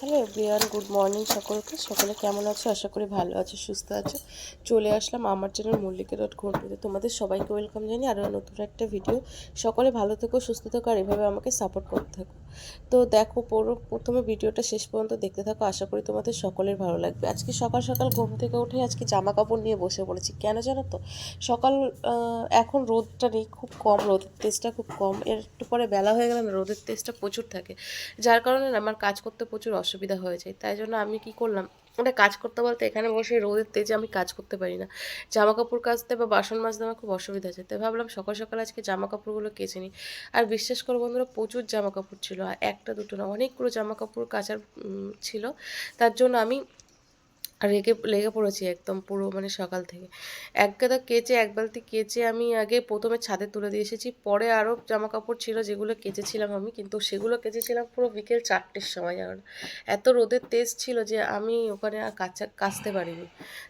Hello everyone, good morning সকলকে। সকলে কেমন আছো? আশা করি ভালো আছো, সুস্থ আছো। চলে আসলাম আমার চ্যানেল মল্লিকা ডট ঘন্টুতে তোমাদের সবাইকে ওয়েলকাম জানি আরও নতুন একটা ভিডিও। সকলে ভালো থেকো, সুস্থ থেকো আর এভাবে আমাকে সাপোর্ট করতে থাকো। তো দেখো, পুরো প্রথমে ভিডিওটা শেষ পর্যন্ত দেখতে থাকো। আশা করি তোমাদের সকলের ভালো লাগবে। আজকে সকাল সকাল ঘুম থেকে উঠে আজকে জামা কাপড় নিয়ে বসে পড়েছি। কেন জানো তো? সকাল এখন রোদটা নেই, খুব কম, রোদের তেজটা খুব কম। এর একটু পরে বেলা হয়ে গেলে রোদের তেজটা প্রচুর থাকে। যার কারণে আমার কাজ করতে প্রচুর অসুবিধা হয়ে যায়। তাই জন্য আমি কি করলাম ওটা কাজ করতে বলতে এখানে বসে রোদের তেজে আমি কাজ করতে পারি না। জামা কাপড় কাচতে বা বাসন মাজতে আমার খুব অসুবিধা আছে তাই ভাবলাম সকাল সকাল আজকে জামা কাপড়গুলো কেচে নিই। আর বিশ্বাস করো বন্ধুরা, প্রচুর জামা কাপড় ছিল, আর একটা দুটো না, অনেকগুলো জামা কাপড় কাচার ছিল। তার জন্য আমি রেগে লেগে পড়েছি একদম পুরো মানে সকাল থেকে। এক গাদা কেচে, এক বালতি কেচে আমি আগে প্রথমে ছাদে তুলে দিয়ে এসেছি। পরে আরও জামা কাপড় ছিল যেগুলো কেচেছিলাম আমি, কিন্তু সেগুলো কেচেছিলাম পুরো বিকেল চারটের সময়, জানো। এত রোদের তেজ ছিল যে আমি ওখানে আর কাচা, কাচতে পারিনি।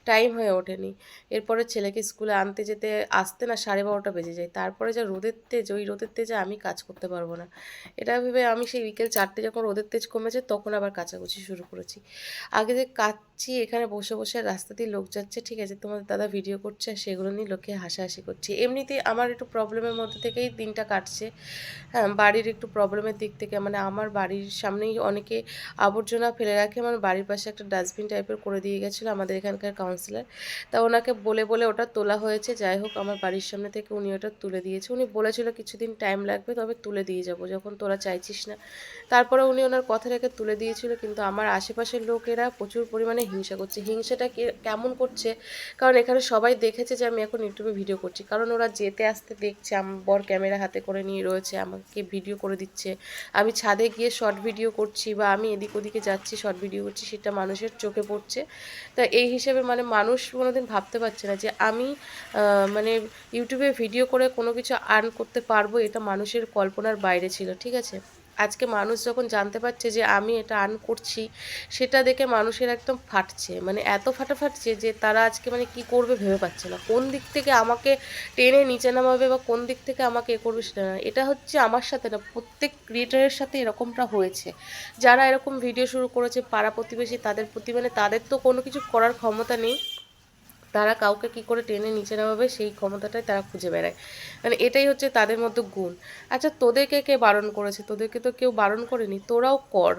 টাইম হয়ে ওঠেনি। এরপরে ছেলেকে স্কুলে আনতে যেতে, আসতে না সাড়ে বারোটা বেজে যায়। তারপরে যা রোদের তেজ, ওই রোদের তেজে আমি কাজ করতে পারব না। এটা ভেবে আমি সেই বিকেল চারটে যখন রোদের তেজ কমেছে, তখন আবার কাচাকুচি শুরু করেছি। আগে যে কাচ্ছি এখানে বসে বসে রাস্তা দিয়ে লোক যাচ্ছে, ঠিক আছে, তোমাদের দাদা ভিডিও করছে আর সেগুলো নিয়ে লোকে হাসাহাসি করছে। এমনিতেই আমার একটু প্রবলেমের মধ্যে থেকেই দিনটা কাটছে। হ্যাঁ বাড়ির একটু প্রবলেমের দিক থেকে মানে আমার বাড়ির সামনেই অনেকে আবর্জনা ফেলে রাখে আমার বাড়ির পাশে একটা ডাস্টবিন টাইপের করে দিয়ে গেছিল আমাদের এখানকার কাউন্সিলর তা ওনাকে বলে বলে ওটা তোলা হয়েছে, যাই হোক, আমার বাড়ির সামনে থেকে উনি ওটা তুলে দিয়েছে। উনি বলেছিল কিছুদিন টাইম লাগবে, তবে তুলে দিয়ে যাব, যখন তোরা চাইছিস না। তারপরে উনি ওনার কথা রেখে তুলে দিয়েছিল, কিন্তু আমার আশেপাশের লোকেরা প্রচুর পরিমাণে হিংসা করছে, হিংসাটা কেমন করছে? কারণ এখানে সবাই দেখেছে যে আমি এখন ইউটিউবে ভিডিও করছি। কারণ ওরা যেতে আসতে দেখছে বর ক্যামেরা হাতে করে নিয়ে রয়েছে, আমাকে ভিডিও করে দিচ্ছে। আমি ছাদে গিয়ে শর্ট ভিডিও করছি বা আমি এদিক ওদিকে যাচ্ছি শর্ট ভিডিও করছি, সেটা মানুষের চোখে পড়ছে। তা এই হিসেবে মানে মানুষ কোনোদিন ভাবতে পারছে না যে আমি মানে ইউটিউবে ভিডিও করে কোনো কিছু আর্ন করতে পারব, এটা মানুষের কল্পনার বাইরে ছিল, ঠিক আছে? আজকে মানুষ যখন জানতে পারছে যে আমি এটা আর্ন করছি, সেটা দেখে মানুষের একদম ফাটছে। মানে এত ফাটা ফাটছে যে তারা আজকে মানে কি করবে ভেবে পাচ্ছে না। কোন দিক থেকে আমাকে টেনে নিচে নামাবে বা কোন দিক থেকে আমাকে এ করবে সেটা না। এটা হচ্ছে আমার সাথে না, প্রত্যেক ক্রিয়েটারের সাথে এরকমটা হয়েছে। যারা এরকম ভিডিও শুরু করেছে, পাড়া প্রতিবেশী, তাদের প্রতি মানে তাদের তো কোনো কিছু করার ক্ষমতা নেই। তারা কাউকে কি করে টেনে নিচে নামাবে, সেই ক্ষমতাটাই তারা খুঁজে বেড়ায়। মানে এটাই হচ্ছে তাদের মধ্যে গুণ। আচ্ছা তোদেরকে কে বারণ করেছে? তোদেরকে তো কেউ বারণ করেনি, তোরাও কর।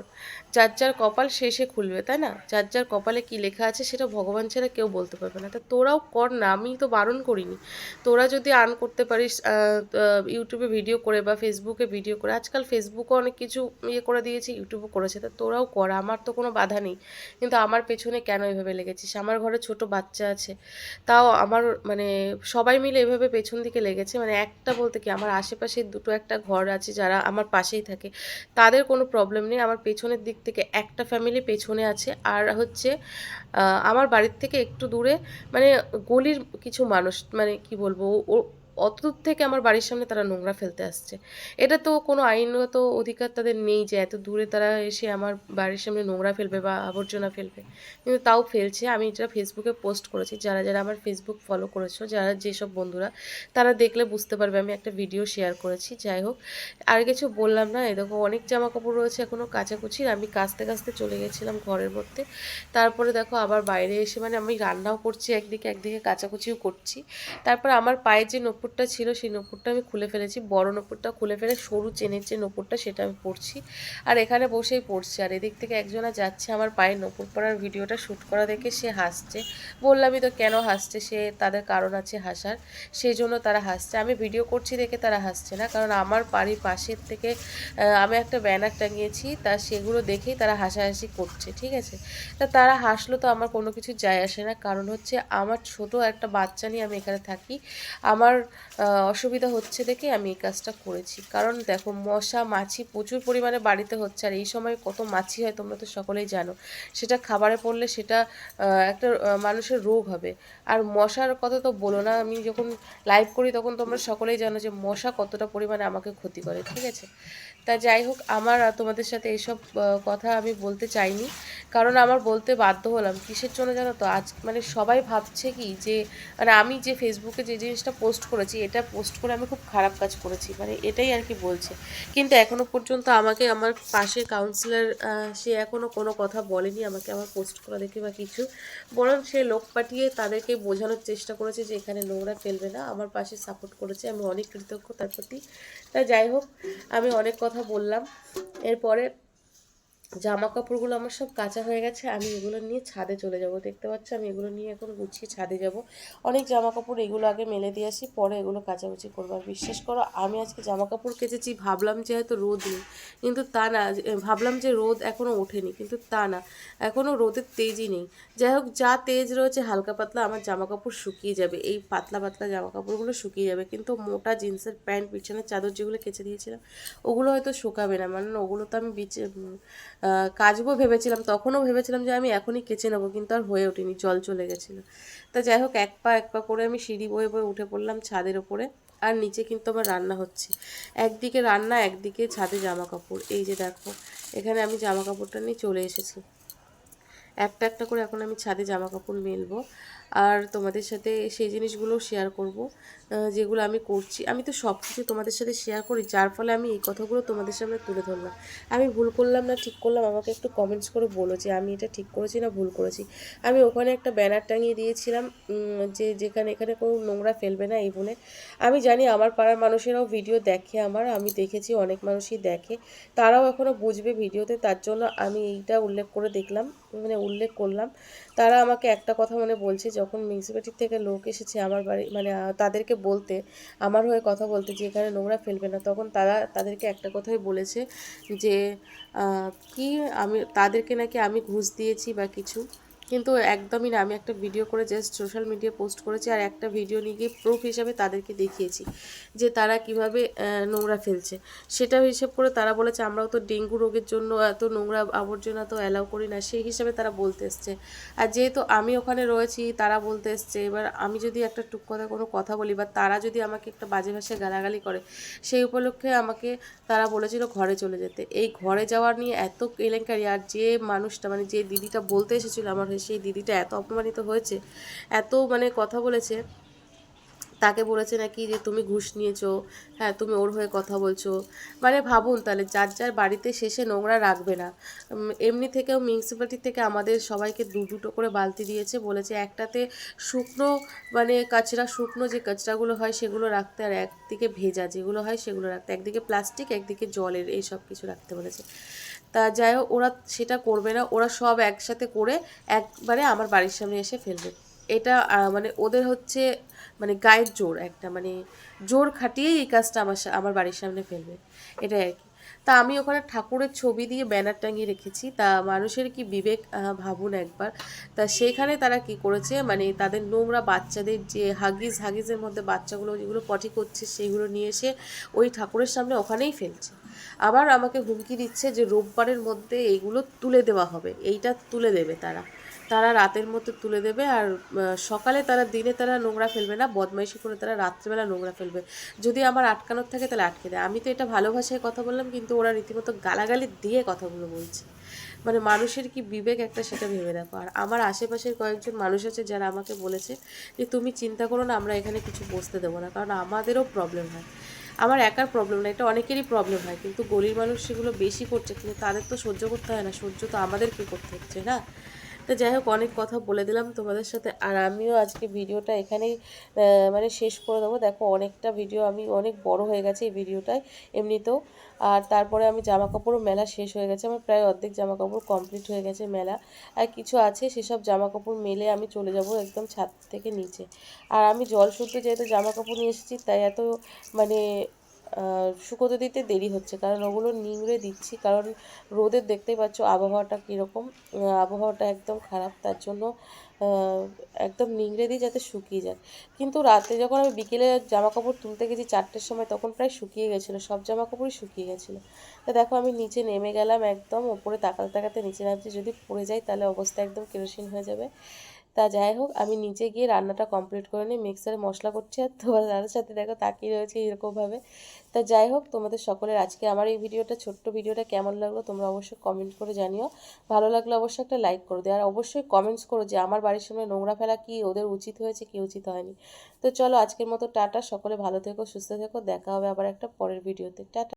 যার যার কপাল শেষে খুলবে, তাই না? যার যার কপালে কি লেখা আছে সেটা ভগবান ছাড়া কেউ বলতে পারবে না। তা তোরাও কর না, আমি তো বারণ করিনি। তোরা যদি আর্ন করতে পারিস ইউটিউবে ভিডিও করে বা ফেসবুকে ভিডিও করে, আজকাল ফেসবুকে অনেক কিছু ইয়ে করে দিয়েছে, ইউটিউবও করেছে। তা তোরাও কর, আমার তো কোনো বাধা নেই। কিন্তু আমার পেছনে কেন এভাবে লেগেছিস? আমার ঘরে ছোট বাচ্চা আছে তাও আমার মানে সবাই মিলে এভাবে পেছন দিকে লেগেছে। মানে একটা বলতে কি, আমার আশেপাশে দুটো একটা ঘর আছে যারা আমার পাশেই থাকে। তাদের কোনো প্রবলেম নেই। আমার পেছনের দিক থেকে একটা ফ্যামিলি পেছনে আছে। আর হচ্ছে আমার বাড়ির থেকে একটু দূরে মানে গলির কিছু মানুষ মানে কি বলব অত দূর থেকে আমার বাড়ির সামনে তারা নোংরা ফেলতে আসছে। এটা তো কোনো আইনগত অধিকার তাদের নেই যে এত দূরে তারা এসে আমার বাড়ির সামনে নোংরা ফেলবে বা আবর্জনা ফেলবে। কিন্তু তাও ফেলছে। আমি এটা ফেসবুকে পোস্ট করেছি। যারা যারা আমার ফেসবুক ফলো করেছ, যারা যেসব বন্ধুরা, তারা দেখলে বুঝতে পারবে আমি একটা ভিডিও শেয়ার করেছি। যাই হোক, আর কিছু বললাম না। দেখো, অনেক জামা কাপড় রয়েছে এখনও কাচাকুচির আমি কাচতে কাচতে চলে গেছিলাম ঘরের মধ্যে। তারপরে দেখো, আবার বাইরে এসে মানে আমি রান্নাও করছি একদিকে একদিকে কাচাকুচিও করছি। তারপর আমার পায়ে যে নপুরটা ছিল সেই নপুরটা আমি খুলে ফেলেছি। বড় নপুরটা খুলে ফেলে সরু চেনের যে নপুরটা সেটা আমি পড়ছি আর এখানে বসেই পড়ছি। আর এদিক থেকে একজনা যাচ্ছে আমার পায়ে নপুর পড়ার ভিডিওটা শ্যুট করা দেখে সে হাসছে। বললামই তো কেন হাসছে? সে তাদের কারণ আছে হাসার। সেই জন্য তারা হাসছে। আমি ভিডিও করছি দেখে তারা হাসছে না। কারণ আমার বাড়ির পাশের থেকে আমি একটা ব্যানার টাঙিয়েছি। তা সেগুলো দেখেই তারা হাসাহাসি করছে, ঠিক আছে? তা তারা হাসলো তো আমার কোনো কিছু যায় আসে না। কারণ হচ্ছে আমার ছোট একটা বাচ্চা নিয়ে আমি এখানে থাকি। আমার অসুবিধা হচ্ছে দেখে আমি এই কাজটা করেছি। কারণ দেখো, মশা, মাছি প্রচুর পরিমাণে বাড়িতে হচ্ছে। আর এই সময় কত মাছি হয় তোমরা তো সকলেই জানো। সেটা খাবারে পড়লে সেটা একটা মানুষের রোগ হবে। আর মশার কথা তো বলো না, আমি যখন লাইভ করি তখন তোমরা সকলেই জানো যে মশা কতটা পরিমাণে আমাকে ক্ষতি করে, ঠিক আছে? তা যাই হোক, আমার তোমাদের সাথে এইসব কথা আমি বলতে চাইনি। কারণ আমার বলতে বাধ্য হলাম। কিসের জন্য জানো তো? আজ মানে সবাই ভাবছে কি যে মানে আমি যে ফেসবুকে যে জিনিসটা পোস্ট করেছি করেছি, এটা পোস্ট করে আমি খুব খারাপ কাজ করেছি মানে এটাই আর কি বলছে। কিন্তু এখনও পর্যন্ত আমাকে, আমার পাশের কাউন্সিলর সে এখনও কোনো কথা বলেনি, আমাকে আমার পোস্ট করা দেখে বা কিছু। বরং সে লোক পাঠিয়ে তাদেরকে বোঝানোর চেষ্টা করেছে যে এখানে নোংরা ফেলবে না। আমার পাশে সাপোর্ট করেছে, আমি অনেক কৃতজ্ঞ তার প্রতি। তা যাই হোক, আমি অনেক কথা বললাম। এরপরে জামা কাপড়গুলো আমার সব কাঁচা হয়ে গেছে, আমি এগুলো নিয়ে ছাদে চলে যাব। দেখতে পাচ্ছ, আমি এগুলো নিয়ে এখন গুছিয়ে ছাদে যাব। অনেক জামা কাপড় এগুলো আগে মেলে দিয়ে আসি, পরে এগুলো কাচাকুচি করব। আর বিশ্বাস করো, আমি আজকে জামা কাপড় কেচেছি, ভাবলাম যে হয়তো রোদ নেই, কিন্তু তা না ভাবলাম যে রোদ এখনও ওঠেনি, কিন্তু তা না এখনও রোদের তেজই নেই। যাই হোক, যা তেজ রয়েছে হালকা পাতলা, আমার জামা কাপড় শুকিয়ে যাবে, এই পাতলা পাতলা জামা কাপড়গুলো শুকিয়ে যাবে, কিন্তু মোটা জিন্সের প্যান্ট বিছানার চাদর যেগুলো কেচে দিয়েছিলাম, ওগুলো হয়তো শুকাবে না মানে ওগুলো তো আমি বিছে কাচবো ভেবেছিলাম, তখনও ভেবেছিলাম যে আমি এখনই কেচে নেব, কিন্তু আর হয়ে ওঠেনি, জল চলে গেছিল। তা যাই হোক, এক পা এক পা করে আমি সিঁড়ি বয়ে বয়ে উঠে পড়লাম ছাদের ওপরে, আর নিচে কিন্তু আমার রান্না হচ্ছে। একদিকে রান্না, একদিকে ছাদে জামা কাপড় এই যে দেখো, এখানে আমি জামা কাপড়টা নিয়ে চলে এসেছি। একটা একটা করে এখন আমি ছাদে জামা কাপড় মেলবো আর তোমাদের সাথে সেই জিনিসগুলোও শেয়ার করব যেগুলো আমি করছি। আমি তো সব কিছু তোমাদের সাথে শেয়ার করি, যার ফলে আমি এই কথাগুলো তোমাদের সামনে তুলে ধরলাম। আমি ভুল করলাম না, ঠিক করলাম? আমাকে একটু কমেন্টস করে বলো যে আমি এটা ঠিক করেছি না ভুল করেছি। আমি ওখানে একটা ব্যানার টাঙিয়ে দিয়েছিলাম যে যেখানে, এখানে কোনো নোংরা ফেলবে না এই বলে। আমি জানি আমার পাড়ার মানুষেরাও ভিডিও দেখে আমার, আমি দেখেছি, অনেক মানুষই দেখে। তারাও এখনও বুঝবে ভিডিওতে, তার জন্য আমি এইটা উল্লেখ করে দেখলাম। মানে উল্লেখ করলাম। তারা আমাকে একটা কথা মানে বলছে, যখন মিউনিসিপ্যালিটি থেকে লোক এসেছে আমার বাড়ি মানে তাদেরকে বলতে, আমার হয়ে কথা বলতে যে এখানে নোংরা ফেলবে না, তখন তারা তাদেরকে একটা কথাই বলেছে যে কি আমি, তাদেরকে নাকি আমি ঘুষ দিয়েছি বা কিছু? কিন্তু একদমই না। আমি একটা ভিডিও করে জাস্ট সোশ্যাল মিডিয়া পোস্ট করেছি আর একটা ভিডিও নিয়ে গিয়ে প্রুফ হিসাবে তাদেরকে দেখিয়েছি যে তারা কীভাবে নোংরা ফেলছে। সেটা হিসেব করে তারা বলেছে, আমরাও তো ডেঙ্গু রোগের জন্য এত নোংরা আবর্জনা তো অ্যালাউ করি না। সেই হিসাবে তারা বলতে এসছে। আর যেহেতু আমি ওখানে রয়েছি, তারা বলতে এসছে, এবার আমি যদি একটা টুক কথা কোনো কথা বলি বা তারা যদি আমাকে একটা বাজে ভাষায় গালাগালি করে, সেই উপলক্ষে আমাকে তারা বলেছিল ঘরে চলে যেতে। এই ঘরে যাওয়ার নিয়ে এত কেলেঙ্কারি। আর যে মানুষটা মানে যে দিদিটা বলতে এসেছিল আমার সেই দিদিটা এত অপমানিত হয়েছে, এত মানে কথা বলেছে, তাকে বলেছে নাকি যে তুমি ঘুষ নিয়েছো হ্যাঁ তুমি ওর হয়ে কথা বলছো। মানে ভাবুন তাহলে যার যার বাড়িতে শেষে নোংরা রাখবে না। এমনি থেকেও মিউনিসিপ্যালিটি থেকে আমাদের সবাইকে দু দুটো করে বালতি দিয়েছে, বলেছে একটাতে শুকনো মানে কাচরা, শুকনো যে কাচরাগুলো হয় সেগুলো রাখতে আর একদিকে ভেজা যেগুলো হয় সেগুলো রাখতে, একদিকে প্লাস্টিক একদিকে জলের এই সব কিছু রাখতে বলেছে। তা যাই হোক, ওরা সেটা করবে না। ওরা সব একসাথে করে একবারে আমার বাড়ির সামনে এসে ফেলবে। এটা মানে ওদের হচ্ছে মানে গায়ের জোর একটা মানে জোর খাটিয়েই এই কাজটা আমার আমার বাড়ির সামনে ফেলবে। এটাই আর কি। তা আমি ওখানে ঠাকুরের ছবি দিয়ে ব্যানার টাঙিয়ে রেখেছি। তা মানুষের কি বিবেক ভাবুন একবার। তা সেখানে তারা কি করেছে মানে তাদের নোংরা বাচ্চাদের যে হাগিজ, হাগিজের মধ্যে বাচ্চাগুলো, যেগুলো পটি করছে, সেগুলো নিয়ে এসে ওই ঠাকুরের সামনে ওখানেই ফেলছে। আবার আমাকে হুমকি দিচ্ছে যে রোববারের মধ্যে এইগুলো তুলে দেওয়া হবে। এইটা তুলে দেবে তারা। তারা রাতের মধ্যে তুলে দেবে আর সকালে তারা, দিনে তারা নোংরা ফেলবে না, বদমাইশি করে তারা রাত্রেবেলা নোংরা ফেলবে। যদি আমার আটকানোর থাকে তাহলে আটকে দেয়। আমি তো এটা ভালো ভাষায় কথা বললাম, কিন্তু ওরা রীতিমতো গালাগালি দিয়ে কথাগুলো বলছে। মানে মানুষের কি বিবেক একটা সেটা ভেবে দেখো। আর আমার আশেপাশের কয়েকজন মানুষ আছে যারা আমাকে বলেছে যে, তুমি চিন্তা করো না, আমরা এখানে কিছু বসতে দেবো না। কারণ আমাদেরও প্রবলেম হয়। আমার একার প্রবলেম না, এটা অনেকেরই প্রবলেম হয়, কিন্তু গরিব মানুষ সেগুলো বেশি করছে, কিন্তু তাদের তো সহ্য করতে হয় না, সহ্য তো আমাদেরকে করতে হচ্ছে, না? তো যাই হোক, অনেক কথা বলে দিলাম তোমাদের সাথে। আর আমিও আজকে ভিডিওটা এখানেই মানে শেষ করে দেবো। দেখো, অনেকটা ভিডিও আমি, অনেক বড় হয়ে গেছে এই ভিডিওটায় এমনিতেও। আর তারপরে আমি জামা কাপড়ও মেলা শেষ হয়ে গেছে। আমার প্রায় অর্ধেক জামা কাপড় কমপ্লিট হয়ে গেছে মেলা। আর কিছু আছে, সেসব জামা কাপড় মেলে আমি চলে যাব একদম ছাদ থেকে নিচে। আর আমি জল শুদ্ধ যেহেতু জামা কাপড় নিয়ে এসেছি, তাই এত মানে শুকোতে দিতে দেরি হচ্ছে। কারণ ওগুলো নিংড়ে দিচ্ছি। কারণ রোদের দেখতেই পাচ্ছ আবহাওয়াটা কীরকম। আবহাওয়াটা একদম খারাপ। তার জন্য একদম নিংড়ে দিই যাতে শুকিয়ে যায়। কিন্তু রাতে যখন আমি বিকেলে জামা কাপড় তুলতে গেছি চারটের সময়, তখন প্রায় শুকিয়ে গেছিল। সব জামা কাপড়ই শুকিয়ে গেছিল। তো দেখো, আমি নিচে নেমে গেলাম একদম। ওপরে তাকাতে তাকাতে নিচে নামছি। যদি পড়ে যাই, তাহলে অবস্থা একদম কেরোসিন হয়ে যাবে। তা যাই হোক, আমি নিচে গিয়ে রান্নাটা কমপ্লিট করে নিই মিক্সারে মশলা করছি আর তোমার দাদার সাথে দেখো তাকিয়ে রয়েছে এরকমভাবে। তা যাই হোক, তোমাদের সকলের আজকে আমার এই ভিডিওটা, ছোট্ট ভিডিওটা কেমন লাগল তোমরা অবশ্যই কমেন্ট করে জানিও। ভালো লাগলে অবশ্যই একটা লাইক করে দিও, আর অবশ্যই কমেন্টস করো যে আমার বাড়ির সামনে নোংরা ফেলা কি, ওদের উচিত হয়েছে, কি উচিত হয়নি। তো চলো আজকের মতো টাটা, সকলে ভালো থেকো, সুস্থ থেকো, দেখা হবে আবার একটা পরের ভিডিওতে। টাটা।